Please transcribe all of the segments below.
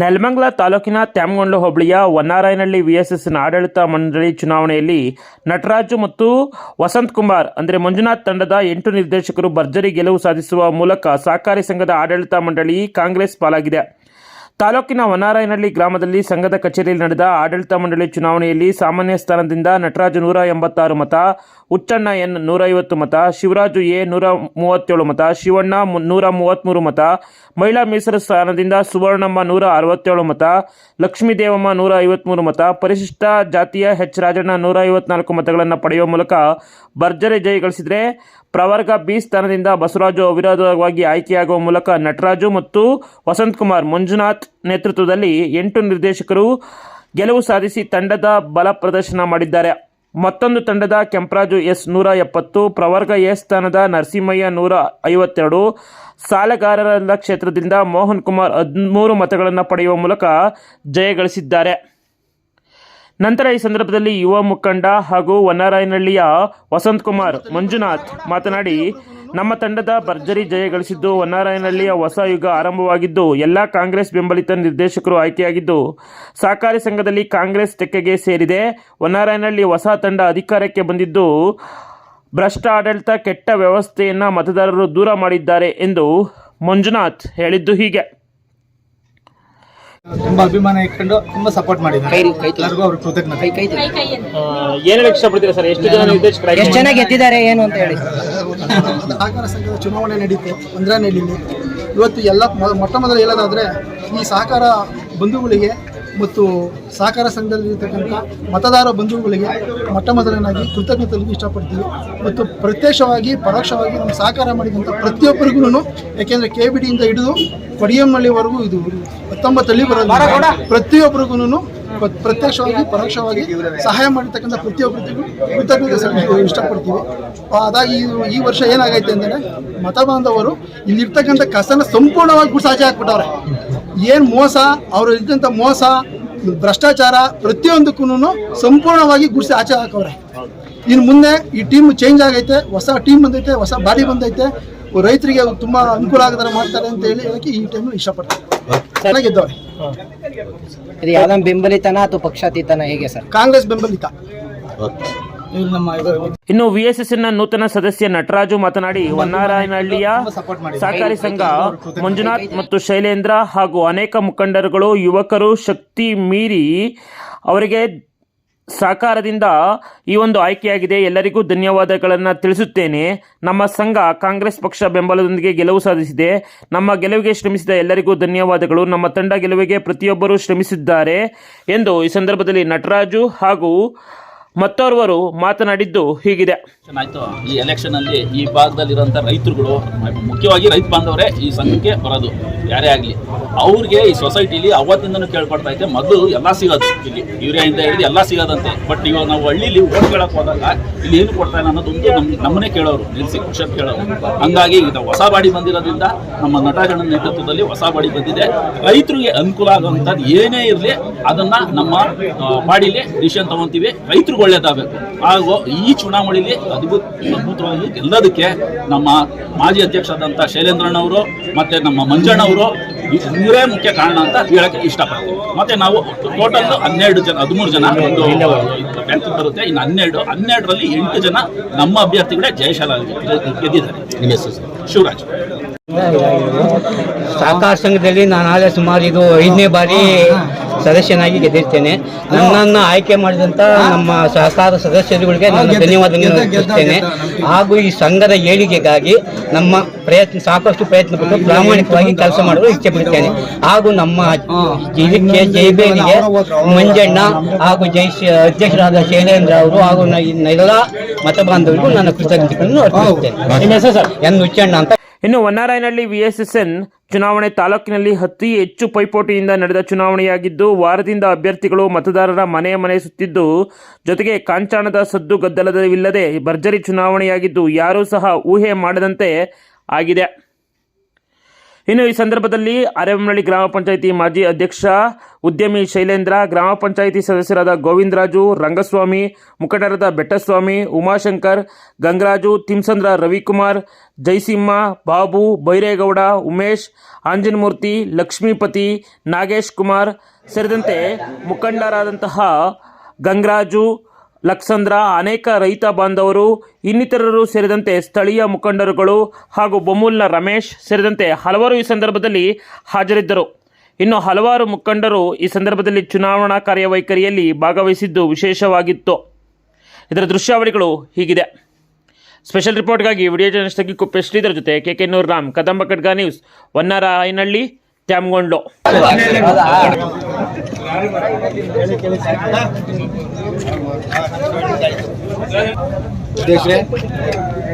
ನೆಲಮಂಗಲ ತಾಲೂಕಿನ ತ್ಯಾಮಗೊಂಡ್ಲು ಹೋಬಳಿಯ ವನ್ನಾರಾಯನಹಳ್ಳಿ ವಿಎಸ್ಎಸ್ನ ಆಡಳಿತ ಮಂಡಳಿ ಚುನಾವಣೆಯಲ್ಲಿ ನಟರಾಜು ಮತ್ತು ವಸಂತ್ ಕುಮಾರ್, ಅಂದರೆ ಮಂಜುನಾಥ್ ತಂಡದ ಎಂಟು ನಿರ್ದೇಶಕರು ಭರ್ಜರಿ ಗೆಲುವು ಸಾಧಿಸುವ ಮೂಲಕ ಸಹಕಾರಿ ಸಂಘದ ಆಡಳಿತ ಮಂಡಳಿ ಕಾಂಗ್ರೆಸ್ ಪಾಲಾಗಿದೆ. ತಾಲೂಕಿನ ವನಾರಾಯನಹಳ್ಳಿ ಗ್ರಾಮದಲ್ಲಿ ಸಂಘದ ಕಚೇರಿಯಲ್ಲಿ ನಡೆದ ಆಡಳಿತ ಮಂಡಳಿ ಚುನಾವಣೆಯಲ್ಲಿ ಸಾಮಾನ್ಯ ಸ್ಥಾನದಿಂದ ನಟರಾಜು ನೂರ ಎಂಬತ್ತಾರು ಮತ, ಹುಚ್ಚಣ್ಣ ಎನ್ ನೂರೈವತ್ತು ಮತ, ಶಿವರಾಜು ಎ ನೂರ ಮೂವತ್ತೇಳು ಮತ, ಶಿವಣ್ಣ ನೂರ ಮೂವತ್ತ್ಮೂರು ಮತ, ಮಹಿಳಾ ಮೀಸಲು ಸ್ಥಾನದಿಂದ ಸುವರ್ಣಮ್ಮ ನೂರ ಅರವತ್ತೇಳು ಮತ ಲಕ್ಷ್ಮೀದೇವಮ್ಮ ನೂರ ಐವತ್ತ್ಮೂರು ಮತ, ಪರಿಶಿಷ್ಟ ಜಾತಿಯ ಎಚ್ ರಾಜಣ್ಣ ನೂರ ಐವತ್ನಾಲ್ಕು ಮತಗಳನ್ನು ಪಡೆಯುವ ಮೂಲಕ ಭರ್ಜರಿ ಜಯ ಗಳಿಸಿದರೆ ಪ್ರವರ್ಗ ಬಿ ಸ್ಥಾನದಿಂದ ಬಸವರಾಜು ಅವಿರೋಧವಾಗಿ ಆಯ್ಕೆಯಾಗುವ ಮೂಲಕ ನಟರಾಜು ಮತ್ತು ವಸಂತ್ ಕುಮಾರ್ ಮಂಜುನಾಥ್ ನೇತೃತ್ವದಲ್ಲಿ ಎಂಟು ನಿರ್ದೇಶಕರು ಗೆಲುವು ಸಾಧಿಸಿ ತಂಡದ ಬಲ ಪ್ರದರ್ಶನ ಮಾಡಿದ್ದಾರೆ. ಮತ್ತೊಂದು ತಂಡದ ಕೆಂಪರಾಜು ಎಸ್ ನೂರ ಎಪ್ಪತ್ತು, ಪ್ರವರ್ಗ ಎ ಸ್ಥಾನದ ನರಸಿಂಹಯ್ಯ ನೂರ ಐವತ್ತೆರಡು, ಸಾಲಗಾರರ ಕ್ಷೇತ್ರದಿಂದ ಮೋಹನ್ ಕುಮಾರ್ ಹದಿಮೂರು ಮತಗಳನ್ನು ಪಡೆಯುವ ಮೂಲಕ ಜಯ ಗಳಿಸಿದ್ದಾರೆ. ನಂತರ ಈ ಸಂದರ್ಭದಲ್ಲಿ ಯುವ ಮುಖಂಡ ಹಾಗೂ ವನರಾಯನಹಳ್ಳಿಯ ವಸಂತ್ ಕುಮಾರ್ ಮಂಜುನಾಥ್ ಮಾತನಾಡಿ, ನಮ್ಮ ತಂಡದ ಭರ್ಜರಿ ಜಯ ಗಳಿಸಿದ್ದು ವನರಾಯನಹಳ್ಳಿಯ ಹೊಸ ಯುಗ ಆರಂಭವಾಗಿದ್ದು, ಎಲ್ಲ ಕಾಂಗ್ರೆಸ್ ಬೆಂಬಲಿತ ನಿರ್ದೇಶಕರು ಆಯ್ಕೆಯಾಗಿದ್ದು, ಸಹಕಾರಿ ಸಂಘದಲ್ಲಿ ಕಾಂಗ್ರೆಸ್ ತೆಕ್ಕೆಗೆ ಸೇರಿದೆ. ಹೊನ್ನಾರಾಯನಹಳ್ಳಿ ಹೊಸ ತಂಡ ಅಧಿಕಾರಕ್ಕೆ ಬಂದಿದ್ದು, ಭ್ರಷ್ಟ ಆಡಳಿತ ಕೆಟ್ಟ ವ್ಯವಸ್ಥೆಯನ್ನು ಮತದಾರರು ದೂರ ಮಾಡಿದ್ದಾರೆ ಎಂದು ಮಂಜುನಾಥ್ ಹೇಳಿದ್ದು ಹೀಗೆ. ತುಂಬಾ ಅಭಿಮಾನ ಇಟ್ಕೊಂಡು ತುಂಬಾ ಸಪೋರ್ಟ್ ಮಾಡಿದ್ದಾರೆ. ಎಲ್ಲರಿಗೂ ಅವ್ರ ಕೃತಜ್ಞತೆ. ಏನು ಹೇಳಕ್ಕೆ ಇಷ್ಟಪಡ್ತೀರಾ ಸರ್? ಎಷ್ಟು ಜನ ನಿರ್ದೇಶಕರು ಎಷ್ಟು ಜನ ಗೆದ್ದಿದ್ದಾರೆ ಏನು ಅಂತ ಹೇಳಿ. ಸಹಕಾರ ಸಂಘದ ಚುನಾವಣೆ ನಡೀತು ಅಂದ್ರೆ ಇವತ್ತು ಎಲ್ಲ ಮೊ- ಮೊಟ್ಟ ಮೊದಲು ಹೇಳೋದಾದ್ರೆ ಈ ಸಹಕಾರ ಬಂಧುಗಳಿಗೆ ಮತ್ತು ಸಹಕಾರ ಸಂಘದಲ್ಲಿರ್ತಕ್ಕಂಥ ಮತದಾರ ಬಂಧುಗಳಿಗೆ ಮೊಟ್ಟ ಮೊದಲನಾಗಿ ಕೃತಜ್ಞತೆ ಇಷ್ಟಪಡ್ತೀವಿ. ಮತ್ತು ಪ್ರತ್ಯಕ್ಷವಾಗಿ ಪರೋಕ್ಷವಾಗಿ ನಮ್ಮ ಸಹಕಾರ ಮಾಡಿದಂಥ ಪ್ರತಿಯೊಬ್ಬರಿಗೂ ಯಾಕೆಂದರೆ ಕೆ ಬಿ ಡಿಯಿಂದ ಹಿಡಿದು ಕೊಡಿಯಮ್ಮಳ್ಳಿವರೆಗೂ ಇದು ಹತ್ತೊಂಬತ್ತಲ್ಲಿ ಬರೋದು ಪ್ರತಿಯೊಬ್ಬರಿಗೂ ಪ್ರತ್ಯಕ್ಷವಾಗಿ ಪರೋಕ್ಷವಾಗಿ ಸಹಾಯ ಮಾಡಿರ್ತಕ್ಕಂಥ ಪ್ರತಿಯೊಬ್ಬರಿಗೂ ಕೃತಜ್ಞತೆ ಸಲ್ಲಿಸಲು ಇಷ್ಟಪಡ್ತೀವಿ. ಅದಾಗಿ ಈ- ಈ ವರ್ಷ ಏನಾಗೈತೆ ಅಂದರೆ ಮತ ಬಾಂಧವರು ಇಲ್ಲಿರ್ತಕ್ಕಂಥ ಕಸನ ಸಂಪೂರ್ಣವಾಗಿ ಗುಡ್ಸಾಚೆ ಹಾಕ್ಬಿಟ್ಟವ್ರೆ. ಏನು ಮೋಸ ಅವರು ಇದ್ದಂಥ ಮೋಸ ಭ್ರಷ್ಟಾಚಾರ ಪ್ರತಿಯೊಂದಕ್ಕೂ ಸಂಪೂರ್ಣವಾಗಿ ಗುಡಿಸಿ ಆಚೆ ಹಾಕವ್ರೆ. ಇನ್ನು ಮುಂದೆ ಈ ಟೀಮ್ ಚೇಂಜ್ ಆಗೈತೆ ಹೊಸ ಟೀಮ್ ಬಂದೈತೆ ಹೊಸ ಬಾಡಿ ಬಂದೈತೆ. ರೈತರಿಗೆ ತುಂಬ ಅನುಕೂಲ ಆಗದ ಮಾಡ್ತಾರೆ ಅಂತ ಹೇಳಿ ಅದಕ್ಕೆ ಈ ಟೈಮ್ ಇಷ್ಟಪಡ್ತಾರೆ. ಚೆನ್ನಾಗಿದ್ದವ್ರೆ. ಇದು ಯಾವ್ದೋ ಬೆಂಬಲಿತನ ಅಥವಾ ಪಕ್ಷಾತೀತನ ಹೇಗೆ ಸರ್? ಕಾಂಗ್ರೆಸ್ ಬೆಂಬಲಿತ. ಇನ್ನು ವಿಎಸ್ಎಸ್ನ ನೂತನ ಸದಸ್ಯ ನಟರಾಜು ಮಾತನಾಡಿ ಹೊನ್ನಾರಾಯನಹಳ್ಳಿಯ ಸಹಕಾರಿ ಸಂಘ ಮಂಜುನಾಥ್ ಮತ್ತು ಶೈಲೇಂದ್ರ ಹಾಗೂ ಅನೇಕ ಮುಖಂಡರುಗಳು ಯುವಕರು ಶಕ್ತಿ ಮೀರಿ ಅವರಿಗೆ ಸಹಕಾರದಿಂದ ಈ ಒಂದು ಆಯ್ಕೆಯಾಗಿದೆ. ಎಲ್ಲರಿಗೂ ಧನ್ಯವಾದಗಳನ್ನು ತಿಳಿಸುತ್ತೇನೆ. ನಮ್ಮ ಸಂಘ ಕಾಂಗ್ರೆಸ್ ಪಕ್ಷ ಬೆಂಬಲದೊಂದಿಗೆ ಗೆಲುವು ಸಾಧಿಸಿದೆ. ನಮ್ಮ ಗೆಲುವಿಗೆ ಶ್ರಮಿಸಿದ ಎಲ್ಲರಿಗೂ ಧನ್ಯವಾದಗಳು. ನಮ್ಮ ತಂಡ ಗೆಲುವಿಗೆ ಪ್ರತಿಯೊಬ್ಬರೂ ಶ್ರಮಿಸಿದ್ದಾರೆ ಎಂದು ಈ ಸಂದರ್ಭದಲ್ಲಿ ನಟರಾಜು ಹಾಗೂ ಮತ್ತೋರ್ವರು ಮಾತನಾಡಿದ್ದು ಹೀಗಿದೆ. ಚೆನ್ನಾಯ್ತು ಈ ಎಲೆಕ್ಷನ್ ಅಲ್ಲಿ ಈ ಭಾಗದಲ್ಲಿರೋಂಥ ರೈತರುಗಳು, ಮುಖ್ಯವಾಗಿ ರೈತ ಬಾಂಧವರೇ ಈ ಸಂಘಕ್ಕೆ ಬರೋದು, ಯಾರೇ ಆಗಲಿ. ಅವ್ರಿಗೆ ಈ ಸೊಸೈಟಿಲಿ ಅವತ್ತಿಂದನೂ ಕೇಳ್ಪಡ್ತಾ ಐತೆ ಮೊದಲು ಎಲ್ಲ ಸಿಗೋದು ಇಲ್ಲಿ. ಯೂರಿಯಾಯಿಂದ ಹಿಡಿದು ಎಲ್ಲ ಸಿಗೋದಂತೆ. ಬಟ್ ಇವಾಗ ನಾವು ಹಳ್ಳಿಲಿ ಓಟ್ ಕೇಳಕ್ ಹೋದಾಗ ಇಲ್ಲಿ ಏನು ಕೊಡ್ತಾ ಇಲ್ಲ ಅನ್ನೋದೊಂದು ನಮ್, ನಮ್ಮನ್ನೇ ಕೇಳೋರು, ನಿಲ್ಸಿ ಕುಶನ್ ಕೇಳೋರು. ಹಂಗಾಗಿ ಈಗ ಹೊಸ ಬಾಡಿ ಬಂದಿರೋದ್ರಿಂದ ನಮ್ಮ ನಟಗಣ ನೇತೃತ್ವದಲ್ಲಿ ಹೊಸ ಬಾಡಿ ಬಂದಿದೆ. ರೈತರಿಗೆ ಅನುಕೂಲ ಆಗುವಂಥದ್ದು ಏನೇ ಇರಲಿ, ಅದನ್ನ ನಮ್ಮ ಬಾಡಿಲಿ ಡಿಸಿಷನ್ ತಗೊಂತೀವಿ. ರೈತರಿಗೆ ಒಳ್ಳೇದಾಗಬೇಕು. ಹಾಗೂ ಈ ಚುನಾವಣೆಯಲ್ಲಿ ಅದ್ಭುತ ಅದ್ಭುತವಾಗಿ ಗೆಲ್ಲೋದಕ್ಕೆ ನಮ್ಮ ಮಾಜಿ ಅಧ್ಯಕ್ಷರಾದಂಥ ಶೈಲೇಂದ್ರಣ್ಣವರು ಮತ್ತೆ ನಮ್ಮ ಮಂಜಣ್ಣವರು ಇವರೇ ಮುಖ್ಯ ಕಾರಣ ಅಂತ ಹೇಳಕ್ಕೆ ಇಷ್ಟಪಡ್ತೀವಿ ಮತ್ತೆ ನಾವು ಟೋಟಲ್ ಹನ್ನೆರಡು ಜನ ಹದಿಮೂರು ಜನ ಒಂದು ಬ್ಯಾಂಕ್ ಬರುತ್ತೆ. ಇನ್ನು ಹನ್ನೆರಡು ಹನ್ನೆರಡರಲ್ಲಿ ಎಂಟು ಜನ ನಮ್ಮ ಅಭ್ಯರ್ಥಿಗಳೇ ಜಯಶಾಲ ಗೆದ್ದಿದ್ದಾರೆ. ಶಿವರಾಜ್. ಸಹಕಾರ ಸಂಘದಲ್ಲಿ ನಾನು ಆಗಲೇ ಸುಮಾರು ಇದು ಐದನೇ ಬಾರಿ ಸದಸ್ಯನಾಗಿ ಗೆದ್ದಿರ್ತೇನೆ. ನನ್ನನ್ನು ಆಯ್ಕೆ ಮಾಡಿದಂಥ ನಮ್ಮ ಸಹಕಾರ ಸದಸ್ಯರುಗಳಿಗೆ ನಾನು ಧನ್ಯವಾದಗಳನ್ನು ಅರ್ಪಿಸ್ತೇನೆ ಹಾಗೂ ಈ ಸಂಘದ ಏಳಿಗೆಗಾಗಿ ನಮ್ಮ ಪ್ರಯತ್ನ ಸಾಕಷ್ಟು ಪ್ರಯತ್ನ ಪಟ್ಟು ಪ್ರಾಮಾಣಿಕವಾಗಿ ಕೆಲಸ ಮಾಡಲು ಇಚ್ಛೆ ಪಡುತ್ತೇನೆ. ಹಾಗೂ ನಮ್ಮ ಇದಕ್ಕೆ ಜೈಬೇರಿಗೆ ಮಂಜಣ್ಣ ಹಾಗೂ ಜೈ ಅಧ್ಯಕ್ಷರಾದ ಶೈಲೇಂದ್ರ ಅವರು ಹಾಗೂ ಎಲ್ಲ ಮತ ಬಾಂಧವರಿಗೂ ನನ್ನ ಕೃತಜ್ಞತೆಗಳನ್ನು ಅರ್ಪಿಸುತ್ತೇನೆ. ಎನ್. ಹುಚ್ಚಣ್ಣ ಅಂತ ಇನ್ನು ಹೊನ್ನಾರಾಯನಹಳ್ಳಿ ವಿಎಸ್ಎಸ್ಎನ್ ಚುನಾವಣೆ ತಾಲೂಕಿನಲ್ಲಿ ಅತಿ ಹೆಚ್ಚು ಪೈಪೋಟಿಯಿಂದ ನಡೆದ ಚುನಾವಣೆಯಾಗಿದ್ದು, ವಾರದಿಂದ ಅಭ್ಯರ್ಥಿಗಳು ಮತದಾರರ ಮನೆ ಮನೆ ಸುತ್ತಿದ್ದು, ಜೊತೆಗೆ ಕಾಂಚಾಣದ ಸದ್ದು ಗದ್ದಲವಿಲ್ಲದೆ ಭರ್ಜರಿ ಚುನಾವಣೆಯಾಗಿದ್ದು, ಯಾರೂ ಸಹ ಊಹೆ ಮಾಡದಂತೆ ಆಗಿದೆ. ಇನ್ನು ಈ ಸಂದರ್ಭದಲ್ಲಿ ಅರೆಮನಹಳ್ಳಿ ಗ್ರಾಮ ಪಂಚಾಯಿತಿ ಮಾಜಿ ಅಧ್ಯಕ್ಷ ಉದ್ಯಮಿ ಶೈಲೇಂದ್ರ, ಗ್ರಾಮ ಪಂಚಾಯಿತಿ ಸದಸ್ಯರಾದ ಗೋವಿಂದರಾಜು, ರಂಗಸ್ವಾಮಿ, ಮುಖಂಡರಾದ ಬೆಟ್ಟಸ್ವಾಮಿ, ಉಮಾಶಂಕರ್, ಗಂಗರಾಜು, ತಿಮ್ಸಂದ್ರ ರವಿಕುಮಾರ್, ಜೈಸಿಂಹ, ಬಾಬು, ಬೈರೇಗೌಡ, ಉಮೇಶ್, ಆಂಜನಮೂರ್ತಿ, ಲಕ್ಷ್ಮೀಪತಿ, ನಾಗೇಶ್ ಕುಮಾರ್ ಸೇರಿದಂತೆ ಮುಖಂಡರಾದಂತಹ ಗಂಗರಾಜು ಲಕ್ಸಂದ್ರ ಅನೇಕ ರೈತ ಬಾಂಧವರು, ಇನ್ನಿತರರು ಸೇರಿದಂತೆ ಸ್ಥಳೀಯ ಮುಖಂಡರುಗಳು ಹಾಗೂ ಬೊಮ್ಮೂಲ್ನ ರಮೇಶ್ ಸೇರಿದಂತೆ ಹಲವರು ಈ ಸಂದರ್ಭದಲ್ಲಿ ಹಾಜರಿದ್ದರು. ಇನ್ನು ಹಲವಾರು ಮುಖಂಡರು ಈ ಸಂದರ್ಭದಲ್ಲಿ ಚುನಾವಣಾ ಕಾರ್ಯವೈಖರಿಯಲ್ಲಿ ಭಾಗವಹಿಸಿದ್ದು ವಿಶೇಷವಾಗಿತ್ತು. ಇದರ ದೃಶ್ಯಾವಳಿಗಳು ಹೀಗಿದೆ. ಸ್ಪೆಷಲ್ ರಿಪೋರ್ಟ್ಗಾಗಿ ವಿಡಿಯೋ ಜರ್ನಲಿಸ್ಟ್ ಕುಪ್ಪೆ ಶ್ರೀಧರ್ ಜೊತೆ K K Noor Ram Kadamba Khadga news ವನ್ನಾರ Ainahalli Tyamagondlu ಅಧ್ಯಕ್ಷರೇ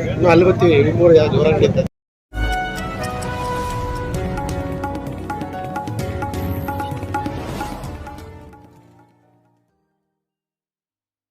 ಇನ್ನು ಅಲ್ಲಿ ಬರ್ತೀವಿ ಮೂರು ಯಾವ್ದು ಹೊರಗಡೆ